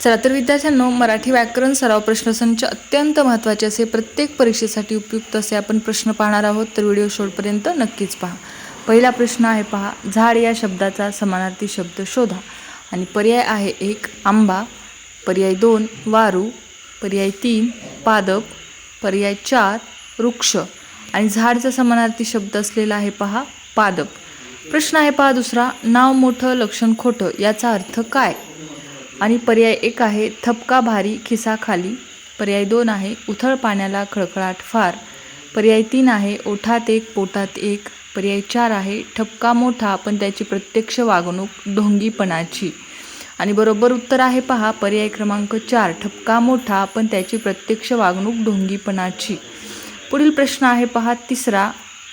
चला तर विद्यार्थ्यांनो मराठी व्याकरण सराव प्रश्नसंच अत्यंत महत्त्वाचे असे प्रत्येक परीक्षेसाठी उपयुक्त असे आपण प्रश्न पाहणार आहोत तर व्हिडिओ शेवटपर्यंत नक्कीच पहा. पहिला प्रश्न आहे पहा झाड या शब्दाचा समानार्थी शब्द शोधा. आणि पर्याय आहे एक आंबा पर्याय दोन वारू पर्याय तीन पादप पर्याय चार वृक्ष. आणि झाडचा समानार्थी शब्द असलेला आहे पहा पादप. प्रश्न आहे पहा दुसरा नाव मोठं लक्षण खोटं याचा अर्थ काय? आणि पर्याय एक आहे थपका भारी खिसा खाली. पर्याय दोन आहे उथळ पाण्याला खळखळाट फार. पर्याय तीन आहे ओठात एक पोटात एक. पर्याय चार आहे ठपका मोठा पण त्याची प्रत्यक्ष वागणूक ढोंगीपणाची. आणि बरोबर उत्तर आहे पहा पर्याय क्रमांक चार ठपका मोठा पण त्याची प्रत्यक्ष वागणूक ढोंगीपणाची. पुढील प्रश्न आहे पहा तिसरा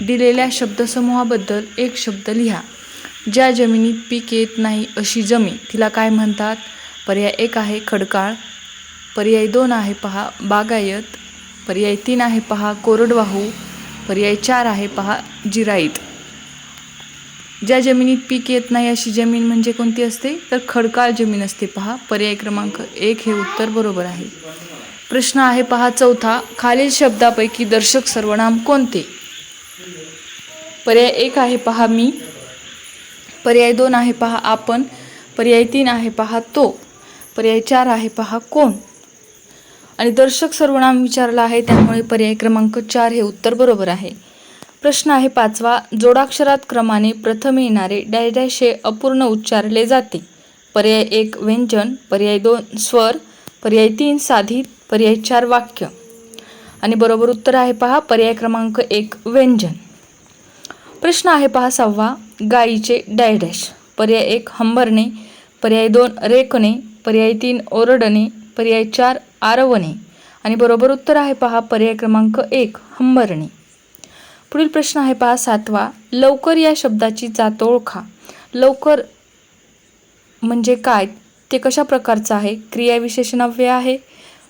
दिलेल्या शब्दसमूहाबद्दल एक शब्द लिहा. ज्या जमिनीत पीक येत नाही अशी जमीन तिला काय म्हणतात? पर्याय एक आहे खडकाळ पर्याय दोन आहे पहा बागायत पर्याय तीन आहे पहा कोरडवाहू पर्याय चार आहे पहा जिराईत. ज्या जमिनीत पीक येत नाही अशी जमीन म्हणजे कोणती असते? तर खडकाळ जमीन असते पहा. पर्याय क्रमांक एक हे उत्तर बरोबर आहे. प्रश्न आहे पहा चौथा खालील शब्दापैकी दर्शक सर्वनाम कोणते? पर्याय एक आहे पहा मी पर्याय दोन आहे पहा आपण पर्याय तीन आहे पहा तो. पर्याय चार आहे पहा कोण? आणि दर्शक सर्वनाम विचारला आहे त्यामुळे पर्याय क्रमांक चार हे उत्तर बरोबर आहे. प्रश्न आहे पाचवा जोडाक्षरात क्रमाने प्रथम येणारे डॅश डॅश हे अपूर्ण उच्चारले जाते. पर्याय एक व्यंजन. पर्याय दोन स्वर. पर्याय तीन साधित पर्याय चार वाक्य. आणि बरोबर उत्तर आहे पहा पर्याय क्रमांक एक व्यंजन. प्रश्न आहे पहा सहावा गाईचे डॅश डॅश. पर्याय एक हंबरणे. पर्याय दोन रेकणे पर्याय तीन ओरडणे. पर्याय चार आरवणे. आणि बरोबर उत्तर आहे पहा पर्याय क्रमांक एक हंबरणे. पुढील प्रश्न आहे पहा सातवा. लवकर या शब्दाची जात ओळखा. लवकर म्हणजे काय? ते कशा प्रकारचं आहे? क्रियाविशेषणाव्यय आहे.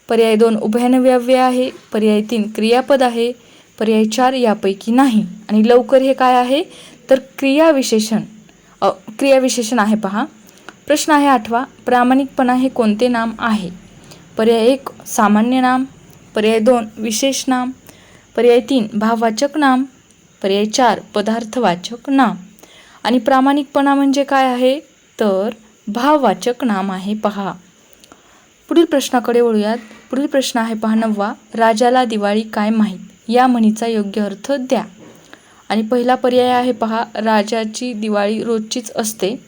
पर्याय दोन उभयनव्यव्य आहे. पर्याय तीन क्रियापद आहे. पर्याय चार यापैकी नाही. आणि लवकर हे काय आहे? तर क्रियाविशेषण. क्रियाविशेषण आहे पहा. प्रश्न आहे आठवा प्रामाणिकपणा हे कोणते नाम आहे? पर्याय एक सामान्य नाम. पर्याय दोन विशेष नाम. पर्याय तीन भाववाचक नाम. पर्याय चार पदार्थवाचक नाम. आणि प्रामाणिकपणा म्हणजे काय आहे? तर भाववाचक नाम आहे. पहा. पुढील प्रश्नाकडे वळूयात. पुढील प्रश्न आहे पहा नववा. राजाला दिवाळी काय माहीत? या म्हणीचा योग्य अर्थ द्या. आणि पहिला पर्याय आहे पहा राजाची दिवाळी रोजचीच असते.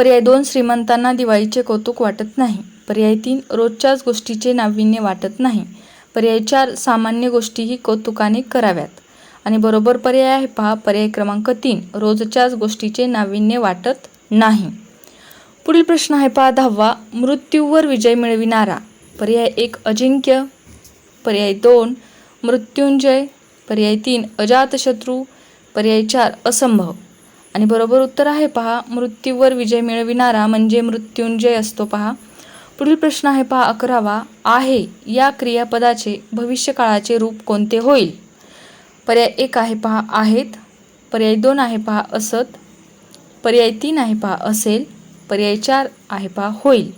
पर्याय दोन श्रीमंतांना दिवाळीचे कौतुक वाटत नाही. पर्याय तीन रोजच्याच गोष्टीचे नाविन्य वाटत नाही. पर्याय चार सामान्य गोष्टीही कौतुकाने कराव्यात. आणि बरोबर पर्याय आहे पहा पर्याय क्रमांक तीन रोजच्याच गोष्टीचे नाविन्य वाटत नाही. पुढील प्रश्न आहे पहा दहावा मृत्यूवर विजय मिळविणारा. पर्याय एक अजिंक्य. पर्याय दोन मृत्युंजय. पर्याय तीन अजातशत्रू. पर्याय चार असंभव. आणि बरोबर उत्तर आहे पहा मृत्यूवर विजय मिळविणारा म्हणजे मृत्युंजय असतो पहा. पुढील प्रश्न आहे पहा अकरावा. आहे या क्रियापदाचे भविष्यकाळाचे रूप कोणते होईल? पर्याय एक आहे पहा आहेत. पर्याय दोन आहे पहा असत. पर्याय तीन आहे पहा असेल. पर्याय चार आहे पहा होईल.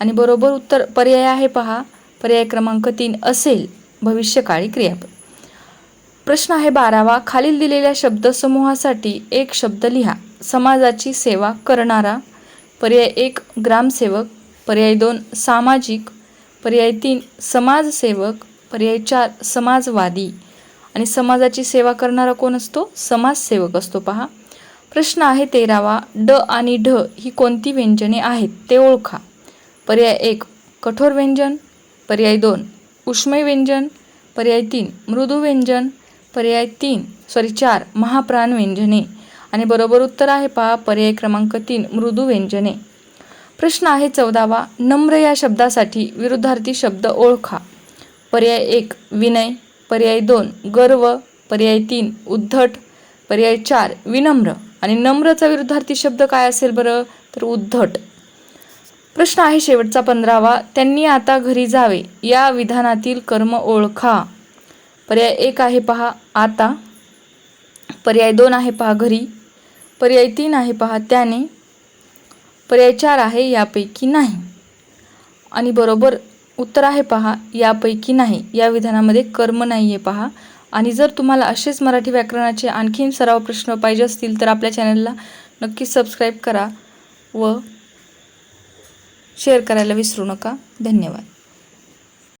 आणि बरोबर उत्तर पर्याय आहे पहा. पर्याय क्रमांक तीन असेल. भविष्यकाळी क्रियापद. प्रश्न आहे बारावा. खालील दिलेल्या शब्दसमूहासाठी एक शब्द लिहा. समाजाची सेवा करणारा. पर्याय एक ग्रामसेवक. पर्याय दोन सामाजिक. पर्याय तीन समाजसेवक. पर्याय चार समाजवादी. आणि समाजाची सेवा करणारा कोण असतो? समाजसेवक असतो. पहा. प्रश्न आहे तेरावा. ड आणि ढ ही कोणती व्यंजने आहेत? ते ओळखा. पर्याय एक कठोर व्यंजन. पर्याय दोन उष्मय व्यंजन. पर्याय तीन मृदू व्यंजन. पर्याय तीन सॉरी चार महाप्राण व्यंजने. आणि बरोबर उत्तर आहे पहा पर्याय क्रमांक तीन मृदू व्यंजने. प्रश्न आहे चौदावा नम्र या शब्दासाठी विरुद्धार्थी शब्द ओळखा. पर्याय एक विनय. पर्याय दोन गर्व. पर्याय तीन उद्धट. पर्याय चार विनम्र. आणि नम्रचा विरुद्धार्थी शब्द काय असेल बरं? तर उद्धट. प्रश्न आहे शेवटचा पंधरावा त्यांनी आता घरी जावे या विधानातील कर्म ओळखा. पर्याय एक आहे पहा आता. पर्याय दोन आहे पहा घरी. पर्याय तीन आहे पहा त्याने. पर्याय चार आहे यापैकी नाही. आणि बरोबर उत्तर आहे पहा यापैकी नाही. या विधानामध्ये कर्म नाही आहे पहा. आणि जर तुम्हाला असेच मराठी व्याकरणाचे आणखीन सराव प्रश्न पाहिजे असतील तर आपल्या चॅनलला नक्की सबस्क्राईब करा व शेअर करायला विसरू नका. धन्यवाद.